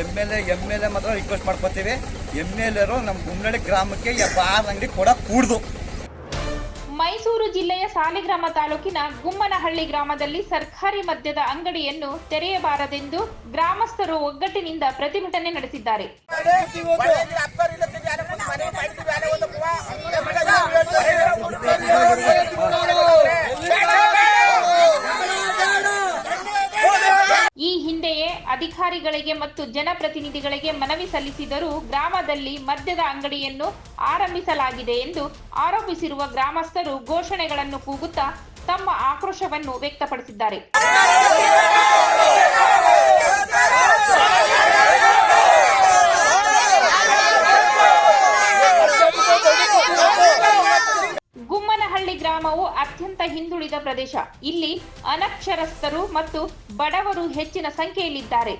M L A, M L A ಮಾತ್ರ request ಮಾಡ್ಕೊತೀವಿ. M L ಎರು ನಮ್ಮ ಗುಮ್ಮನಹಳ್ಳಿ ಗ್ರಾಮಕ್ಕೆ ಬಾರ್ ಅಂಗಡಿ ಕೊಡ ಕೂಡ್ದು. ಮೈಸೂರು ಜಿಲ್ಲೆಯ ಸಾಲಿಗ್ರಾಮ ತಾಲೂಕಿನ ಗುಮ್ಮನಹಳ್ಳಿ ಗ್ರಾಮದಲ್ಲಿ ಸರ್ಕಾರಿ ಮದ್ಯದ ಅಂಗಡಿಯನ್ನು ತೆರೆಯಬಾರದೆಂದು ಗ್ರಾಮಸ್ಥರು ಒಗ್ಗಟ್ಟಿನಿಂದ ಪ್ರತಿಭಟನೆ ನಡೆಸಿದ್ದಾರೆ. ಈ ಹಿಂದೆಯೇ ಅಧಿಕಾರಿಗಳಿಗೆ ಮತ್ತು ಜನಪ್ರತಿನಿಧಿಗಳಿಗೆ ಮನವಿ ಸಲ್ಲಿಸಿದರೂ ಗ್ರಾಮದಲ್ಲಿ ಮದ್ಯದ ಅಂಗಡಿಯನ್ನು ಆರಂಭಿಸಲಾಗಿದೆ ಎಂದು ಆರೋಪಿಸಿರುವ ಗ್ರಾಮಸ್ಥರು ಘೋಷಣೆಗಳನ್ನು ಕೂಗುತ್ತಾ ತಮ್ಮ ಆಕ್ರೋಶವನ್ನು ವ್ಯಕ್ತಪಡಿಸಿದ್ದಾರೆ. ಗ್ರಾಮವು ಅತ್ಯಂತ ಹಿಂದುಳಿದ ಪ್ರದೇಶ. ಇಲ್ಲಿ ಅನಕ್ಷರಸ್ಥರು ಮತ್ತು ಬಡವರು ಹೆಚ್ಚಿನ ಸಂಖ್ಯೆಯಲ್ಲಿದ್ದಾರೆ.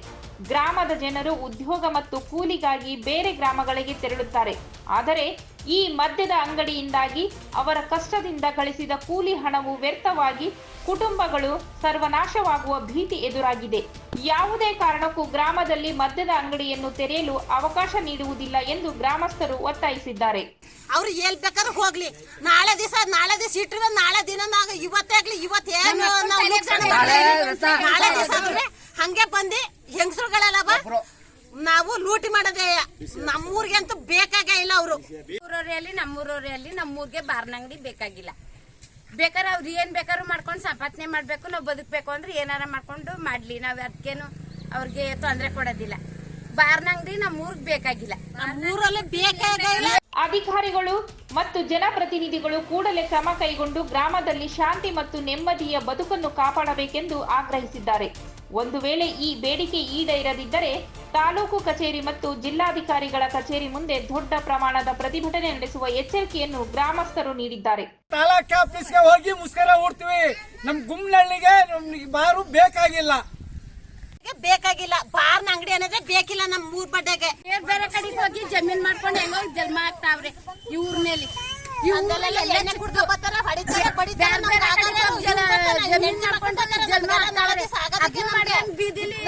ಗ್ರಾಮದ ಜನರು ಉದ್ಯೋಗ ಮತ್ತು ಕೂಲಿಗಾಗಿ ಬೇರೆ ಗ್ರಾಮಗಳಿಗೆ ತೆರಳುತ್ತಾರೆ. ಆದರೆ ಈ ಮದ್ಯದ ಅಂಗಡಿಯಿಂದಾಗಿ ಅವರ ಕಷ್ಟದಿಂದ ಗಳಿಸಿದ ಕೂಲಿ ಹಣವು ವ್ಯರ್ಥವಾಗಿ ಕುಟುಂಬಗಳು ಸರ್ವನಾಶವಾಗುವ ಭೀತಿ ಎದುರಾಗಿದೆ. ಯಾವುದೇ ಕಾರಣಕ್ಕೂ ಗ್ರಾಮದಲ್ಲಿ ಮದ್ಯದ ಅಂಗಡಿಯನ್ನು ತೆರೆಯಲು ಅವಕಾಶ ನೀಡುವುದಿಲ್ಲ ಎಂದು ಗ್ರಾಮಸ್ಥರು ಒತ್ತಾಯಿಸಿದ್ದಾರೆ. ಅವ್ರು ಎಲ್ ಬೇಕಾದ್ರೆ ಹೋಗ್ಲಿ. ನಾಳೆ ದಿವಸ ನಾಳೆ ದಿವಸ ಇಟ್ರೆ ನಾಳೆ ದಿನ ಇವತ್ತೇ ಆಗ್ಲಿ ಇವತ್ತೇನು ನಾವು ನುಕ್ಸಾನ ನಾಳೆ ದಿವಸ ಹಂಗೆ ಬಂದಿ ಹೆಂಗಸರುಗಳೆಲ್ಲ ಬಾ. ನಾವು ಲೂಟಿ ಮಾಡೋದೇ ನಮ್ಮೂರಿಗೆ ಅಂತೂ ಬೇಕಾಗೇ ಇಲ್ಲ ಅವರು. ಊರವ್ರಲ್ಲಿ ನಮ್ಮೂರವ್ರಲ್ಲಿ ನಮ್ಮೂರ್ಗೆ ಬಾರ್ನಂಗಡಿ ಬೇಕಾಗಿಲ್ಲ. ಬೇಕಾದ್ರೆ ಅವ್ರು ಏನ್ ಬೇಕಾದ್ರೂ ಮಾಡ್ಕೊಂಡು ಸಂಪಾದನೆ ಮಾಡ್ಬೇಕು ನಾವು ಬದುಕ್ಬೇಕು ಅಂದ್ರೆ ಏನಾರ ಮಾಡ್ಕೊಂಡು ಮಾಡ್ಲಿ. ನಾವ್ ಅದಕ್ಕೇನು ಅವ್ರಿಗೆ ತೊಂದರೆ ಕೊಡೋದಿಲ್ಲ. ಬಾರ್ನಂಗಡಿ ನಮ್ಮೂರ್ಗ್ ಬೇಕಾಗಿಲ್ಲ. ನಮ್ಮೂರಲ್ಲಿ ಬೇಕಾಗೇ ಇಲ್ಲ. ಅಧಿಕಾರಿಗಳು ಮತ್ತು ಜನಪ್ರತಿನಿಧಿಗಳು ಕೂಡಲೇ ಕ್ರಮ ಕೈಗೊಂಡು ಗ್ರಾಮದಲ್ಲಿ ಶಾಂತಿ ಮತ್ತು ನೆಮ್ಮದಿಯ ಬದುಕನ್ನು ಕಾಪಾಡಬೇಕೆಂದು ಆಗ್ರಹಿಸಿದ್ದಾರೆ. ಒಂದು ವೇಳೆ ಈ ಬೇಡಿಕೆ ಈಡೇರದಿದ್ದರೆ ತಾಲೂಕು ಕಚೇರಿ ಮತ್ತು ಜಿಲ್ಲಾಧಿಕಾರಿಗಳ ಕಚೇರಿ ಮುಂದೆ ದೊಡ್ಡ ಪ್ರಮಾಣದ ಪ್ರತಿಭಟನೆ ನಡೆಸುವ ಎಚ್ಚರಿಕೆಯನ್ನು ಗ್ರಾಮಸ್ಥರು ನೀಡಿದ್ದಾರೆ. ತಾಲೂಕು ಆಫೀಸ್ಗೆ ಹೋಗಿ ಮುಸ್ಕರ ಹೂಡ್ತೀವಿ ನಮ್ ಗುಮ್ನಹಳ್ಳಿಗೆ ಬಾರು ಬೇಕಾಗಿಲ್ಲ. ಬೇಕಾಗಿಲ್ಲ. ಬಾರ್ನ ಅಂಗಡಿ ಅನ್ನೋದೇ ಬೇಕಿಲ್ಲ ನಮ್ಮ ಮೂರ್ ಬಡ್ಡೆಗೆ. ಬೇರೆ ಬೇರೆ ಕಡೆ ಹೋಗಿ ಜಮೀನ್ ಮಾಡ್ಕೊಂಡು ಹೆಂಗೋ ಜನ್ಮ ಆಗ್ತಾವ್ರೆ? ಇವ್ರು ಮಾಡ್ಕೊಂತಾರೆ, ಜನ್ಮ. ಬೀದಿಲಿ